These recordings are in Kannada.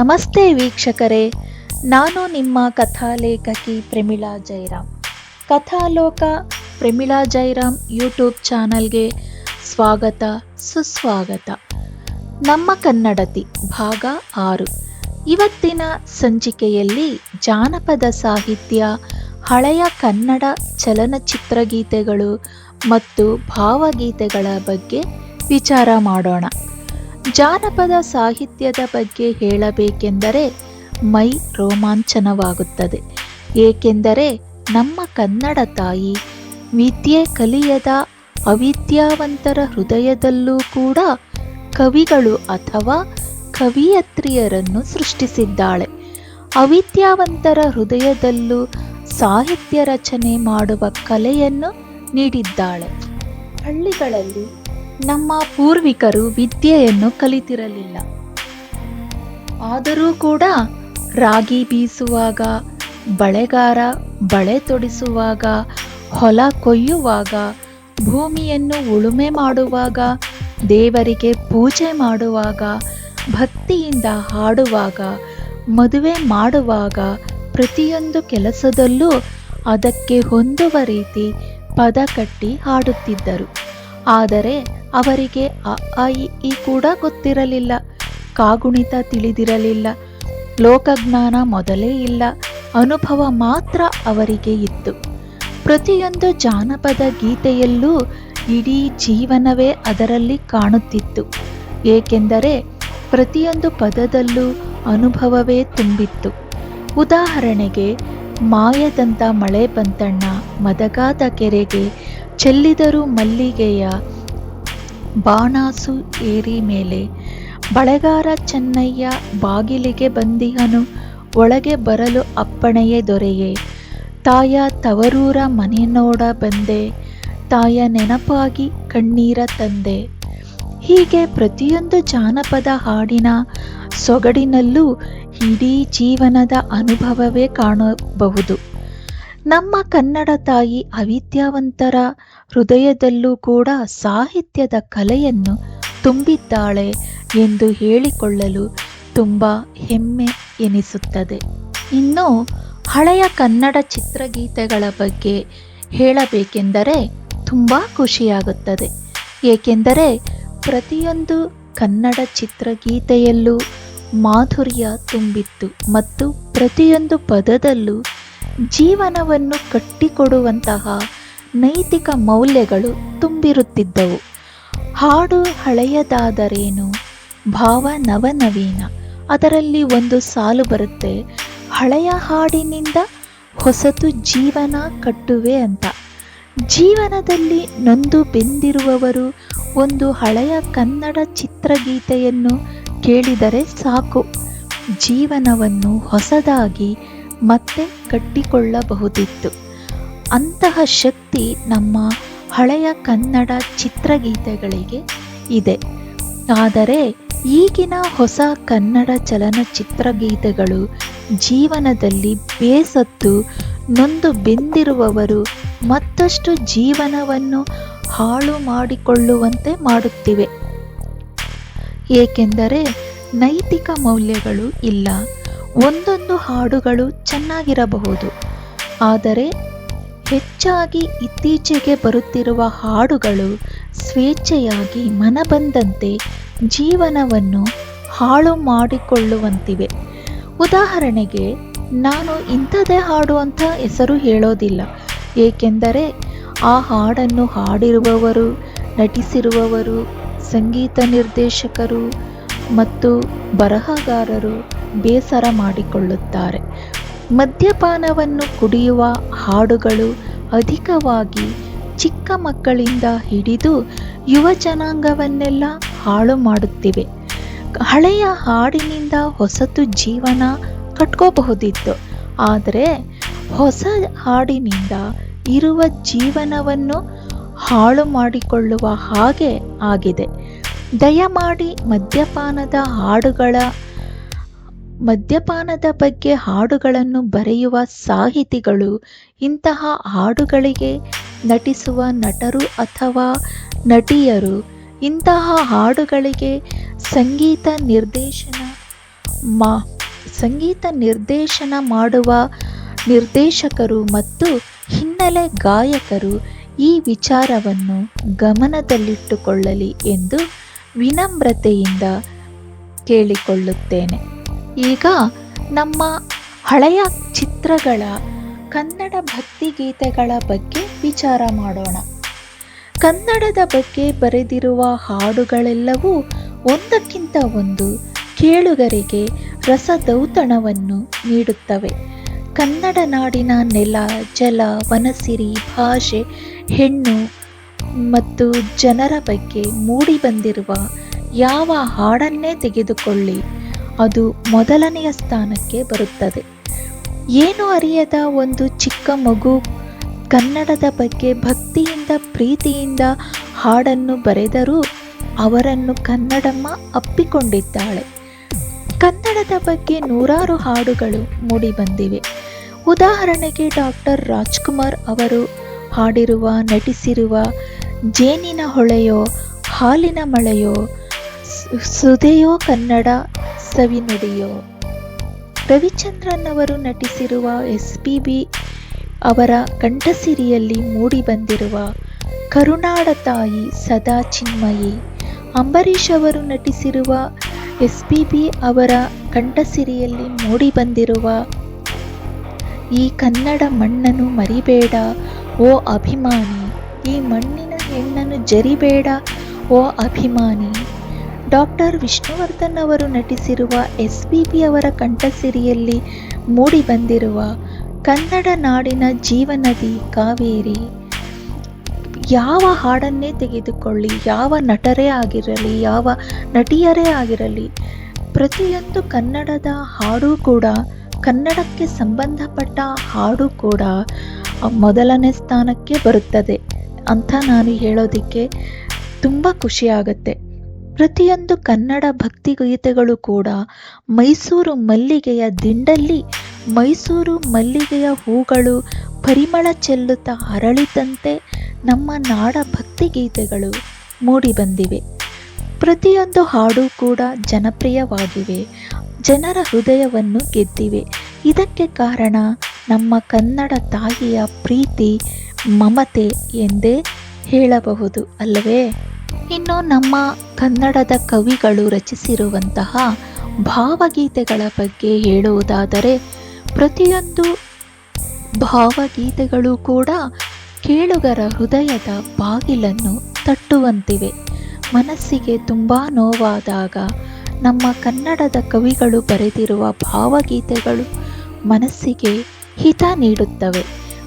ನಮಸ್ತೆ ವೀಕ್ಷಕರೇ. ನಾನು ನಿಮ್ಮ ಕಥಾಲೇಖಕಿ ಪ್ರಮಿಳಾ ಜೈರಾಮ್ ಕಥಾಲೋಕ ಪ್ರಮಿಳಾ ಜೈರಾಮ್ ಯೂಟ್ಯೂಬ್ ಚಾನಲ್ಗೆ ಸ್ವಾಗತ, ಸುಸ್ವಾಗತ. ನಮ್ಮ ಕನ್ನಡತಿ ಭಾಗ ಆರು. ಇವತ್ತಿನ ಸಂಚಿಕೆಯಲ್ಲಿ ಜಾನಪದ ಸಾಹಿತ್ಯ, ಹಳೆಯ ಕನ್ನಡ ಚಲನಚಿತ್ರಗೀತೆಗಳು ಮತ್ತು ಭಾವಗೀತೆಗಳ ಬಗ್ಗೆ ವಿಚಾರ ಮಾಡೋಣ. ಜಾನಪದ ಸಾಹಿತ್ಯದ ಬಗ್ಗೆ ಹೇಳಬೇಕೆಂದರೆ ಮೈ ರೋಮಾಂಚನವಾಗುತ್ತದೆ. ಏಕೆಂದರೆ ನಮ್ಮ ಕನ್ನಡ ತಾಯಿ ವಿದ್ಯೆ ಕಲಿಯದ ಅವಿದ್ಯಾವಂತರ ಹೃದಯದಲ್ಲೂ ಕೂಡ ಕವಿಗಳು ಅಥವಾ ಕವಿಯತ್ರಿಯರನ್ನು ಸೃಷ್ಟಿಸಿದ್ದಾಳೆ. ಅವಿದ್ಯಾವಂತರ ಹೃದಯದಲ್ಲೂ ಸಾಹಿತ್ಯ ರಚನೆ ಮಾಡುವ ಕಲೆಯನ್ನು ನೀಡಿದ್ದಾಳೆ. ಹಳ್ಳಿಗಳಲ್ಲಿ ನಮ್ಮ ಪೂರ್ವಿಕರು ವಿದ್ಯೆಯನ್ನು ಕಲಿತಿರಲಿಲ್ಲ. ಆದರೂ ಕೂಡ ರಾಗಿ ಬೀಸುವಾಗ, ಬಳೆಗಾರ ಬಳೆ ತೊಡಿಸುವಾಗ, ಹೊಲ ಕೊಯ್ಯುವಾಗ, ಭೂಮಿಯನ್ನು ಉಳುಮೆ ಮಾಡುವಾಗ, ದೇವರಿಗೆ ಪೂಜೆ ಮಾಡುವಾಗ, ಭಕ್ತಿಯಿಂದ ಹಾಡುವಾಗ, ಮದುವೆ ಮಾಡುವಾಗ ಪ್ರತಿಯೊಂದು ಕೆಲಸದಲ್ಲೂ ಅದಕ್ಕೆ ಹೊಂದುವ ರೀತಿ ಪದ ಕಟ್ಟಿ ಹಾಡುತ್ತಿದ್ದರು. ಆದರೆ ಅವರಿಗೆ ಅ ಆ, ಇ, ಕೂಡ ಗೊತ್ತಿರಲಿಲ್ಲ. ಕಾಗುಣಿತ ತಿಳಿದಿರಲಿಲ್ಲ. ಲೋಕಜ್ಞಾನ ಮೊದಲೇ ಇಲ್ಲ. ಅನುಭವ ಮಾತ್ರ ಅವರಿಗೆ ಇತ್ತು. ಪ್ರತಿಯೊಂದು ಜಾನಪದ ಗೀತೆಯಲ್ಲೂ ಇಡೀ ಜೀವನವೇ ಅದರಲ್ಲಿ ಕಾಣುತ್ತಿತ್ತು. ಏಕೆಂದರೆ ಪ್ರತಿಯೊಂದು ಪದದಲ್ಲೂ ಅನುಭವವೇ ತುಂಬಿತ್ತು. ಉದಾಹರಣೆಗೆ ಮಾಯದಂತ ಮಳೆ ಬಂತಣ್ಣ ಮದಗಾದ ಕೆರೆಗೆ ಚೆಲ್ಲಿದರು ಮಲ್ಲಿಗೆಯ ಬಾಣಾಸು ಏರಿ ಮೇಲೆ ಬಳೆಗಾರ ಚೆನ್ನಯ್ಯ ಬಾಗಿಲಿಗೆ ಬಂದಿಹನು, ಒಳಗೆ ಬರಲು ಅಪ್ಪಣೆಯೇ ದೊರೆಯೇ. ತಾಯ ತವರೂರ ಮನೆ ನೋಡ ಬಂದೆ, ತಾಯ ನೆನಪಾಗಿ ಕಣ್ಣೀರ ತಂದೆ. ಹೀಗೆ ಪ್ರತಿಯೊಂದು ಜಾನಪದ ಹಾಡಿನ ಸೊಗಡಿನಲ್ಲೂ ಇಡೀ ಜೀವನದ ಅನುಭವವೇ ಕಾಣಬಹುದು. ನಮ್ಮ ಕನ್ನಡ ತಾಯಿ ಅವಿದ್ಯಾವಂತರ ಹೃದಯದಲ್ಲೂ ಕೂಡ ಸಾಹಿತ್ಯದ ಕಲೆಯನ್ನು ತುಂಬಿದ್ದಾಳೆ ಎಂದು ಹೇಳಿಕೊಳ್ಳಲು ತುಂಬ ಹೆಮ್ಮೆ ಎನಿಸುತ್ತದೆ. ಇನ್ನು ಹಳೆಯ ಕನ್ನಡ ಚಿತ್ರಗೀತೆಗಳ ಬಗ್ಗೆ ಹೇಳಬೇಕೆಂದರೆ ತುಂಬ ಖುಷಿಯಾಗುತ್ತದೆ. ಏಕೆಂದರೆ ಪ್ರತಿಯೊಂದು ಕನ್ನಡ ಚಿತ್ರಗೀತೆಯಲ್ಲೂ ಮಾಧುರ್ಯ ತುಂಬಿತ್ತು ಮತ್ತು ಪ್ರತಿಯೊಂದು ಪದದಲ್ಲೂ ಜೀವನವನ್ನು ಕಟ್ಟಿಕೊಡುವಂತಹ ನೈತಿಕ ಮೌಲ್ಯಗಳು ತುಂಬಿರುತ್ತಿದ್ದವು. ಹಾಡು ಹಳೆಯದಾದರೇನು? ಭಾವ ನವನವೀನ. ಅದರಲ್ಲಿ ಒಂದು ಸಾಲು ಬರುತ್ತೆ. ಹಳೆಯ ಹಾಡಿನಿಂದ ಹೊಸತು ಜೀವನ ಕಟ್ಟುವೆ ಅಂತ. ಜೀವನದಲ್ಲಿ ನೊಂದು ಬೆಂದಿರುವವರು ಒಂದು ಹಳೆಯ ಕನ್ನಡ ಚಿತ್ರಗೀತೆಯನ್ನು ಕೇಳಿದರೆ ಸಾಕು. ಜೀವನವನ್ನು ಹೊಸದಾಗಿ ಮತ್ತೆ ಕಟ್ಟಿಕೊಳ್ಳಬಹುದಿತ್ತು. ಅಂತಹ ಶಕ್ತಿ ನಮ್ಮ ಹಳೆಯ ಕನ್ನಡ ಚಿತ್ರಗೀತೆಗಳಿಗೆ ಇದೆ. ಆದರೆ ಈಗಿನ ಹೊಸ ಕನ್ನಡ ಚಲನಚಿತ್ರಗೀತೆಗಳು ಜೀವನದಲ್ಲಿ ಬೇಸತ್ತು, ನೊಂದು ಬೆಂದಿರುವವರು ಮತ್ತಷ್ಟು ಜೀವನವನ್ನು ಹಾಳು ಮಾಡಿಕೊಳ್ಳುವಂತೆ ಮಾಡುತ್ತಿವೆ. ಏಕೆಂದರೆ ನೈತಿಕ ಮೌಲ್ಯಗಳು ಇಲ್ಲ. ಒಂದೊಂದು ಹಾಡುಗಳು ಚೆನ್ನಾಗಿರಬಹುದು. ಆದರೆ ಹೆಚ್ಚಾಗಿ ಇತ್ತೀಚೆಗೆ ಬರುತ್ತಿರುವ ಹಾಡುಗಳು ಸ್ವೇಚ್ಛೆಯಾಗಿ ಮನಬಂದಂತೆ ಜೀವನವನ್ನು ಹಾಳು ಮಾಡಿಕೊಳ್ಳುವಂತಿವೆ. ಉದಾಹರಣೆಗೆ, ನಾನು ಇಂಥದೇ ಹಾಡು ಅಂತ ಹೆಸರು ಹೇಳೋದಿಲ್ಲ. ಏಕೆಂದರೆ, ಆ ಹಾಡನ್ನು ಹಾಡಿರುವವರು, ನಟಿಸಿರುವವರು, ಸಂಗೀತ ನಿರ್ದೇಶಕರು ಮತ್ತು ಬರಹಗಾರರು ಬೇಸರ ಮಾಡಿಕೊಳ್ಳುತ್ತಾರೆ. ಮದ್ಯಪಾನವನ್ನು ಕುಡಿಯುವ ಹಾಡುಗಳು ಅಧಿಕವಾಗಿ ಚಿಕ್ಕ ಮಕ್ಕಳಿಂದ ಹಿಡಿದು ಯುವ ಜನಾಂಗವನ್ನೆಲ್ಲ ಹಾಳು ಮಾಡುತ್ತಿವೆ. ಹಳೆಯ ಹಾಡಿನಿಂದ ಹೊಸತು ಜೀವನ ಕಟ್ಕೋಬಹುದಿತ್ತು. ಆದರೆ ಹೊಸ ಹಾಡಿನಿಂದ ಇರುವ ಜೀವನವನ್ನು ಹಾಳು ಮಾಡಿಕೊಳ್ಳುವ ಹಾಗೆ ಆಗಿದೆ. ದಯಮಾಡಿ ಮದ್ಯಪಾನದ ಹಾಡುಗಳ ಮದ್ಯಪಾನದ ಬಗ್ಗೆ ಹಾಡುಗಳನ್ನು ಬರೆಯುವ ಸಾಹಿತಿಗಳು ಇಂತಹ ಹಾಡುಗಳಿಗೆ ನಟಿಸುವ ನಟರು ಅಥವಾ ನಟಿಯರು ಇಂತಹ ಹಾಡುಗಳಿಗೆ ಸಂಗೀತ ನಿರ್ದೇಶನ ಮಾ, ಸಂಗೀತ ನಿರ್ದೇಶನ ಮಾಡುವ ನಿರ್ದೇಶಕರು ಮತ್ತು ಹಿನ್ನೆಲೆ ಗಾಯಕರು ಈ ವಿಚಾರವನ್ನು ಗಮನದಲ್ಲಿಟ್ಟುಕೊಳ್ಳಲಿ ಎಂದು ವಿನಮ್ರತೆಯಿಂದ ಕೇಳಿಕೊಳ್ಳುತ್ತೇನೆ. ಈಗ ನಮ್ಮ ಹಳೆಯ ಚಿತ್ರಗಳ ಕನ್ನಡ ಭಕ್ತಿಗೀತೆಗಳ ಬಗ್ಗೆ ವಿಚಾರ ಮಾಡೋಣ. ಕನ್ನಡದ ಬಗ್ಗೆ ಬರೆದಿರುವ ಹಾಡುಗಳೆಲ್ಲವೂ ಒಂದಕ್ಕಿಂತ ಒಂದು ಕೇಳುಗರಿಗೆ ರಸದೌತಣವನ್ನು ನೀಡುತ್ತವೆ. ಕನ್ನಡ ನಾಡಿನ ನೆಲ, ಜಲ, ವನಸಿರಿ, ಭಾಷೆ, ಹೆಣ್ಣು ಮತ್ತು ಜನರ ಬಗ್ಗೆ ಮೂಡಿಬಂದಿರುವ ಯಾವ ಹಾಡನ್ನೇ ತೆಗೆದುಕೊಳ್ಳಿ. ಅದು ಮೊದಲನೆಯ ಸ್ಥಾನಕ್ಕೆ ಬರುತ್ತದೆ. ಏನು ಅರಿಯದ ಒಂದು ಚಿಕ್ಕ ಮಗು ಕನ್ನಡದ ಬಗ್ಗೆ ಭಕ್ತಿಯಿಂದ, ಪ್ರೀತಿಯಿಂದ ಹಾಡನ್ನು ಬರೆದರೂ ಅವರನ್ನು ಕನ್ನಡಮ್ಮ ಅಪ್ಪಿಕೊಂಡಿದ್ದಾಳೆ. ಕನ್ನಡದ ಬಗ್ಗೆ ನೂರಾರು ಹಾಡುಗಳು ಮೂಡಿಬಂದಿವೆ ಉದಾಹರಣೆಗೆ ಡಾಕ್ಟರ್ ರಾಜ್ಕುಮಾರ್ ಅವರು ಹಾಡಿರುವ, ನಟಿಸಿರುವ ಜೇನಿನ ಹೊಳೆಯೋ, ಹಾಲಿನ ಮಳೆಯೋ ಸುದೆಯೋ ಕನ್ನಡ ಸವಿನುಡಿಯೋ ರವಿಚಂದ್ರನ್ ಅವರು ನಟಿಸಿರುವ ಎಸ್ ಪಿ ಬಿ ಅವರ ಕಂಠಸಿರಿಯಲ್ಲಿ ಮೂಡಿಬಂದಿರುವ ಕರುನಾಡ ತಾಯಿ ಸದಾ ಚಿನ್ಮಯಿ, ಅಂಬರೀಷ್ ಅವರು ನಟಿಸಿರುವ ಎಸ್ ಪಿ ಬಿ ಅವರ ಕಂಠಸಿರಿಯಲ್ಲಿ ಮೂಡಿಬಂದಿರುವ ಈ ಕನ್ನಡ ಮಣ್ಣನ್ನು ಮರಿಬೇಡ, ಓ ಅಭಿಮಾನಿ, ಈ ಮಣ್ಣಿನ ಹೆಣ್ಣನ್ನು ಜರಿಬೇಡ, ಓ ಅಭಿಮಾನಿ. ಡಾಕ್ಟರ್ ವಿಷ್ಣುವರ್ಧನ್ ಅವರು ನಟಿಸಿರುವ ಎಸ್ ಪಿ ಪಿ ಅವರ ಕಂಠಸಿರಿಯಲ್ಲಿ ಮೂಡಿಬಂದಿರುವ ಕನ್ನಡ ನಾಡಿನ ಜೀವನದಿ ಕಾವೇರಿ. ಯಾವ ಹಾಡನ್ನೇ ತೆಗೆದುಕೊಳ್ಳಿ, ಯಾವ ನಟರೇ ಆಗಿರಲಿ, ಯಾವ ನಟಿಯರೇ ಆಗಿರಲಿ, ಪ್ರತಿಯೊಂದು ಕನ್ನಡದ ಹಾಡು ಕೂಡ, ಕನ್ನಡಕ್ಕೆ ಸಂಬಂಧಪಟ್ಟ ಹಾಡು ಕೂಡ ಮೊದಲನೇ ಸ್ಥಾನಕ್ಕೆ ಬರುತ್ತದೆ ಅಂತ ನಾನು ಹೇಳೋದಕ್ಕೆ ತುಂಬ ಖುಷಿಯಾಗತ್ತೆ ಪ್ರತಿಯೊಂದು ಕನ್ನಡ ಭಕ್ತಿಗೀತೆಗಳು ಕೂಡ ಮೈಸೂರು ಮಲ್ಲಿಗೆಯ ದಿಂಡಲ್ಲಿ, ಮೈಸೂರು ಮಲ್ಲಿಗೆಯ ಹೂಗಳು ಪರಿಮಳ ಚೆಲ್ಲುತ್ತಾ ಅರಳಿದಂತೆ ನಮ್ಮ ನಾಡ ಭಕ್ತಿಗೀತೆಗಳು ಮೂಡಿಬಂದಿವೆ ಪ್ರತಿಯೊಂದು ಹಾಡು ಕೂಡ ಜನಪ್ರಿಯವಾಗಿವೆ. ಜನರ ಹೃದಯವನ್ನು ಗೆದ್ದಿವೆ. ಇದಕ್ಕೆ ಕಾರಣ ನಮ್ಮ ಕನ್ನಡ ತಾಯಿಯ ಪ್ರೀತಿ, ಮಮತೆ ಎಂದೇ ಹೇಳಬಹುದು, ಅಲ್ಲವೇ? ಇನ್ನು ನಮ್ಮ ಕನ್ನಡದ ಕವಿಗಳು ರಚಿಸಿರುವಂತಹ ಭಾವಗೀತೆಗಳ ಬಗ್ಗೆ ಹೇಳುವುದಾದರೆ ಪ್ರತಿಯೊಂದು ಭಾವಗೀತೆಗಳು ಕೂಡ ಕೇಳುಗರ ಹೃದಯದ ಬಾಗಿಲನ್ನು ತಟ್ಟುವಂತಿವೆ. ಮನಸ್ಸಿಗೆ ತುಂಬ ನೋವಾದಾಗ ನಮ್ಮ ಕನ್ನಡದ ಕವಿಗಳು ಬರೆದಿರುವ ಭಾವಗೀತೆಗಳು ಮನಸ್ಸಿಗೆ ಹಿತ ನೀಡುತ್ತವೆ.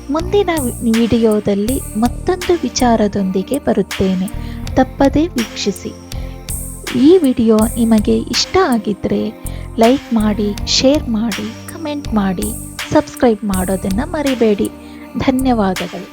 ಮುಂದಿನ ವಿಡಿಯೋದಲ್ಲಿ ಮತ್ತೊಂದು ವಿಚಾರದೊಂದಿಗೆ ಬರುತ್ತೇನೆ. ತಪ್ಪದೇ ವೀಕ್ಷಿಸಿ. ಈ ವಿಡಿಯೋ ನಿಮಗೆ ಇಷ್ಟ ಆಗಿದ್ದರೆ ಲೈಕ್ ಮಾಡಿ, ಶೇರ್ ಮಾಡಿ, ಕಮೆಂಟ್ ಮಾಡಿ, ಸಬ್ಸ್ಕ್ರೈಬ್ ಮಾಡೋದನ್ನು ಮರಿಬೇಡಿ. ಧನ್ಯವಾದಗಳು.